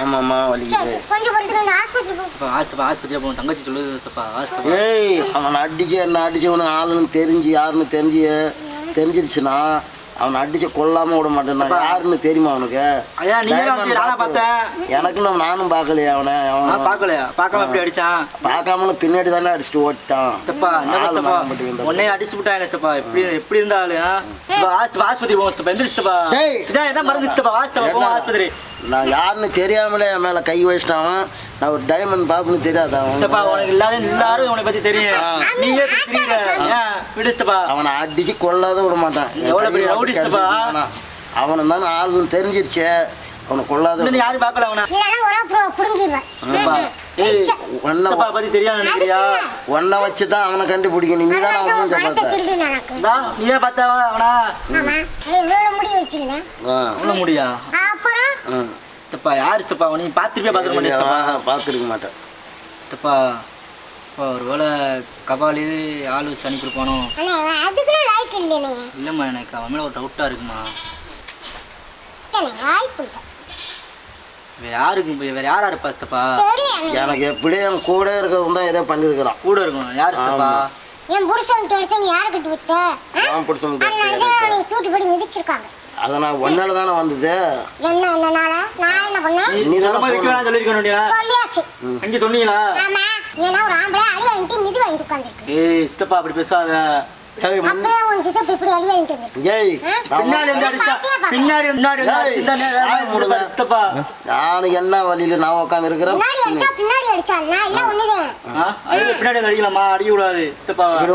ஆமாம்மா வலிக்குது. கொஞ்சம் பொறுத்துக்கு போ. இப்போ போகணும். தங்கச்சி சொல்லுது சித்தப்பா ஆஸ்பத்திரி. ஏய் அவனை அடிச்சு என்ன அடிச்சவனு ஆளுன்னு தெரிஞ்சு யாருன்னு தெரிஞ்சு தெரிஞ்சிருச்சுன்னா அவனை அடிச்சு கொல்லாம விட மாட்டேன். யாருன்னு தெரியுமா அவனுக்கு? எனக்கு நான் நானும் பார்க்கலையே அவனை. நான் அவன் பார்க்கலையா? பார்க்காம அடிச்சான் பார்க்காமலும் பின்னாடி தானே அடிச்சுட்டு ஓட்டான் மாட்டேங்குது. உன்னையே அடிச்சு விட்டாங்க எப்படி எப்படி இருந்தாலும் ஆஸ்பத்திரி போவோம். இதான் என்ன என்ன? ஆஸ்பத்திரி. நான் யாருன்னு தெரியாமலே என் மேல கை வச்சிட்டான் அவன். நான் ஒரு டைமண்ட் பாப்புன்னு தெரியாத சித்தப்பா உனக்கு இல்லாத எல்லாரும் உன்னை பத்தி தெரியும். நீயே அவனை அடிச்சு கொல்லாத விட மாட்டான் கை பெரிய மட்டும் ரவுடி கடிச்சிட்டு சித்தப்பா? போனான். அவனை தானே ஆளுன்னு தெரிஞ்சிருச்சே அவனை இன்னும் யாரும் பார்க்கல அவனை ஒன்ன பத்தி தெரியாது நினைக்கிறியா? ஒன்ன வச்சு தான் அவனை கண்டுபிடிக்கணும் நீ தானே அவன் மூஞ்ச பார்த்த. இந்தா, நீயே பார்த்தா அவனா. முடி வச்சிருந்தேன். முடியா? அப்புறம். சித்தப்பா யார் நீ பார்த்துருப்பியா பார்த்துக்க மாட்டேன் பார்த்திருக்க மாட்டேன். இப்போ ஒருவேளை கபாலி ஆள் வச்சு அனுப்பியிருப்பானோ? இல்லைம்மா எனக்கு அவன் மேலே ஒரு டவுட்டாக இருக்குமா? வாய்ப்பு யாருக்கு வேற யாரா இருப்பா சித்தப்பா. எனக்கு எப்படி என் கூட இருக்கிறவன் தான் ஏதோ பண்ணியிருக்கிறான். கூட இருக்கணும் யார் சித்தப்பா என் புருஷன் தொழுத்து நீ யாருக்கிட்ட வித்த அதனால தான் நீ தூக்கிப்படி மிதிச்சிருக்காங்க. அதை நான் ஒன்னால தானே வந்தது? என்ன என்னனால நான் என்ன பண்ணேன்? நீ தானே சும்மா வைக்க வேணாம் சொல்லியிருக்கணும் சொல்லியாச்சு. அங்கே சொன்னீங்களா? ஆமா. ஏன்னா ஒரு ஆம்பளை அடி வாங்கிட்டு மிதி வாங்கிட்டு உட்காந்துருக்கு. ஏய் சித்தப்பா அப்படி பேசாத. நான் என்ன வழியில நான் உட்காந்து இருக்கிறேன் பின்னாடி அடிக்கலாமா? அடிக்க கூடாது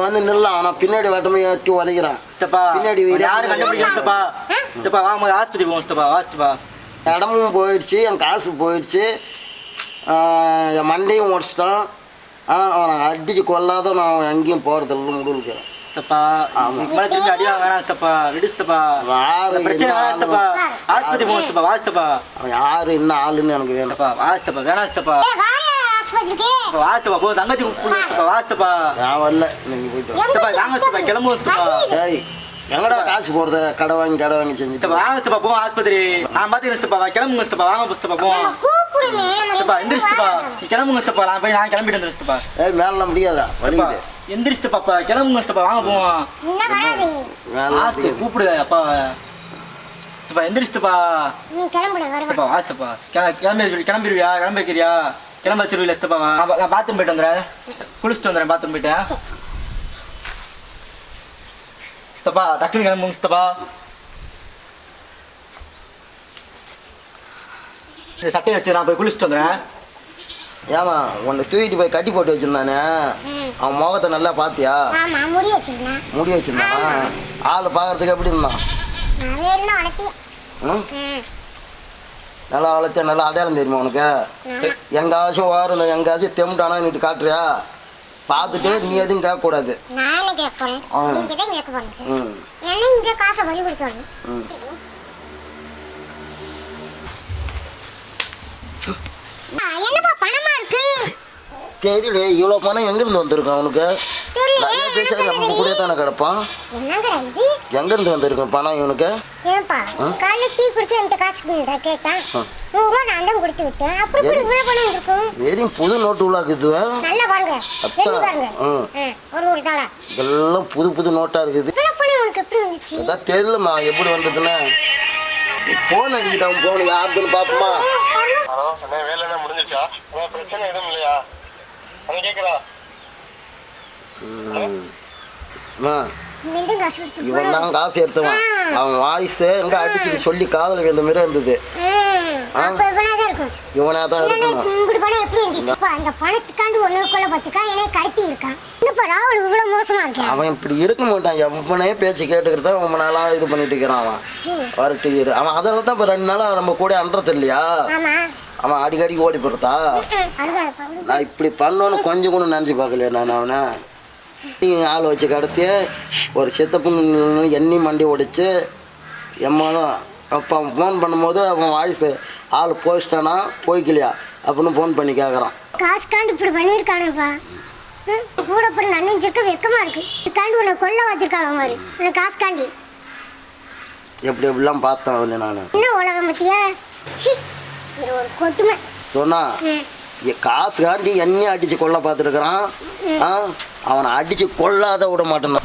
வந்து நில்லாம் ஆனா பின்னாடி வட்டமே ஏற்றி உதைக்கிறான். சித்தப்பா பின்னாடி வீடு. யாரும் கண்டுபிடிக்கல சித்தப்பா? வாங்க ஆஸ்பத்திரி போவோம் சித்தப்பா வா சித்தப்பா. இடமும் போயிடுச்சு என் காசு போயிடுச்சு. என் மண்டையும் உடச்சிட்டான். அவனை அடிச்சு கொல்லாத நான் எங்கேயும் போறதில்ல முடிவுக்கிறேன் சித்தப்பா மேல திரும்பி வேணாம் சித்தப்பா சித்தப்பா பிரச்சனை என்ன வேணாம் சித்தப்பா ஆளு? ஆஸ்பத்திரி போவோம் சித்தப்பா வா சித்தப்பா அவன் யாரு? என்ன ஆளுன்னு எனக்கு வேணும் சித்தப்பா வா சித்தப்பா வேணாம் சித்தப்பா போ தங்கச்சி கூப்பிடு சித்தப்பா வா சித்தப்பா நான் வரல. நீங்க போயிட்டு. சித்தப்பா வாங்க சித்தப்பா கிளம்புவோம் சித்தப்பா எங்கடா காசு போறது கடை வாங்கி கடை வாங்கி செஞ்சு வாங்க சித்தப்பா போவோம் ஆஸ்பத்திரி. நான் பாத்துக்கிறேன் சித்தப்பா வா, கிளம்புங்க சித்தப்பா வாங்க சித்தப்பா போவோம் சித்தப்பா எந்திரிச்சு சித்தப்பா நீ கிளம்புங்க சித்தப்பா நான் போய் நான் கிளம்பிட்டு வந்துடுறேன் சித்தப்பா ஏய் மேல முடியாதா? வலிக்குது. எந்திரிச்சு சித்தப்பா கிளம்புங்க சித்தப்பா வாங்க போவோம். என்ன? வராது மேல ஆஸ்பத்திரி முடியாது. கூப்பிடு அப்பா. சித்தப்பா எந்திரிச்சு சித்தப்பா நீ கிளம்புட வருவா சித்தப்பா கிளம்பி சொல்லி கிளம்பிடுவியா? கிளம்பி வைக்கிறியா? கிளம்ப வச்சிருவில சித்தப்பா. வா. நான் பாத்ரூம் போயிட்டு வந்துடுறேன். குளிச்சுட்டு வந்துடுறேன் பாத்ரூம் போயிட்டேன் சித்தப்பா டக்குனு கிளம்புங்க சித்தப்பா. இந்த சட்டையை வச்சு நான் போய் குளிச்சுட்டு வந்துடுறேன். ஏமா உன்னை தூக்கிட்டு போய் கட்டி போட்டு வச்சிருந்தானே. அவன் முகத்தை நல்லா பாத்தியா முடி வச்சிருந்தேன். முடி வச்சிருந்தானா? ஆள் பார்க்கறதுக்கு எப்படி இருந்தான்? நல்லா வளர்த்தியா? நல்லா அடையாளம் தெரியுமா உனக்கு. எங்காச்சும் வாரம் எங்காச்சும் தெம்டானா நீட்டு காட்டுறியா? பார்த்துட்டு நீ எதுவும் கேட்க இங்க காசை என்னப்பா பணமா இருக்கு? தெரியல இவ்வளோ பணம் எங்கேருந்து வந்திருக்கும் அவனுக்கு? தெரியல நிறைய பேச நம்ம கூட தானே கிடப்பான்? எங்கேருந்து வந்திருக்கும் பணம் இவனுக்கு? ஏன்பா காலைல டீ குடிக்க என்கிட்ட காசு கேட்டான். நூறுரூவா நான் தான் கொடுத்து விட்டேன். அப்புறம் இப்படி இவ்வளோ பணம் இருக்கும்? வெறும் புது நோட்டு உள்ளாக்குது நல்லா பாருங்க ஒரு நூறு தாளா? எல்லாம் புது புது நோட்டாக இருக்குது. இவ்வளோ பணம் உனக்கு எப்படி வந்துச்சு? அதான் தெரியலம்மா எப்படி வந்ததுன்னு. ஃபோன் அடிக்கிட்டான் ஃபோன் யாருன்னு பார்ப்போமா ஹலோ அண்ணா வேலை என்ன முடிஞ்சிருச்சா? அண்ணா பிரச்சனை எதுவும் இல்லையா? அண்ணா கேட்குறா இவன் தான் காசு எடுத்தவன். அவன் வாய்ஸ் எங்க அடிச்சுட்டு சொல்லி காதல் விழுந்த மாதிரி இருந்தது. ம், அப்ப இவனா தான் இருக்கணும் அந்த பணத்துக்காண்டு ஒண்ணு கொள்ள பத்துக்கா? என்னைய கடத்தி இருக்கான் என்னப்பா ராவல் இவ்வளவு மோசமா இருக்கேன்? அவன் இப்படி இருக்க மாட்டான். எவனே பேச்சு கேட்டுக்கிட்டு தான் ரொம்ப நாளா இது பண்ணிட்டு இருக்கிறான் அவன். வரட்டு இரு அவன் அதனால தான் இப்போ ரெண்டு நாளா நம்ம கூட அன்றது இல்லையா? அவன் அடிக்கடி ஓடி அழுகாத. நான் இப்படி பண்ணோன்னு கொஞ்சம் கூட நினச்சி பார்க்கலையா நான் அவனை? நீ ஆள் வச்சு கடத்தி ஒரு சித்தப்பு எண்ணி மண்டி உடைச்சு எம்மாலும் அப்போ அவன் ஃபோன் பண்ணும்போது அவன் வாய்ஸ் ஆள் போயிச்சிட்டானா போய்க்கலையா? அப்படின்னு ஃபோன் பண்ணி கேட்குறான் காசுக்காண்டு இப்படி பண்ணியிருக்கானப்பா கூட போய் நன்னிஞ்சிருக்க வெக்கமா இருக்கு. இதுக்காண்டி உன்னை கொல்ல வச்சிருக்காங்க மாதிரி. உனக்கு காசுக்காண்டி. எப்படி எப்படிலாம் பார்த்தேன் அவனை நான்? என்ன உலகம் பத்தியா? சி ஒரு கொட்டுமை சொன்னா ம். எ- காசு காண்டி என்னையும் அடிச்சு கொல்ல பார்த்துருக்குறான். அவனை அடிச்சு கொல்லாத விட மாட்டேன்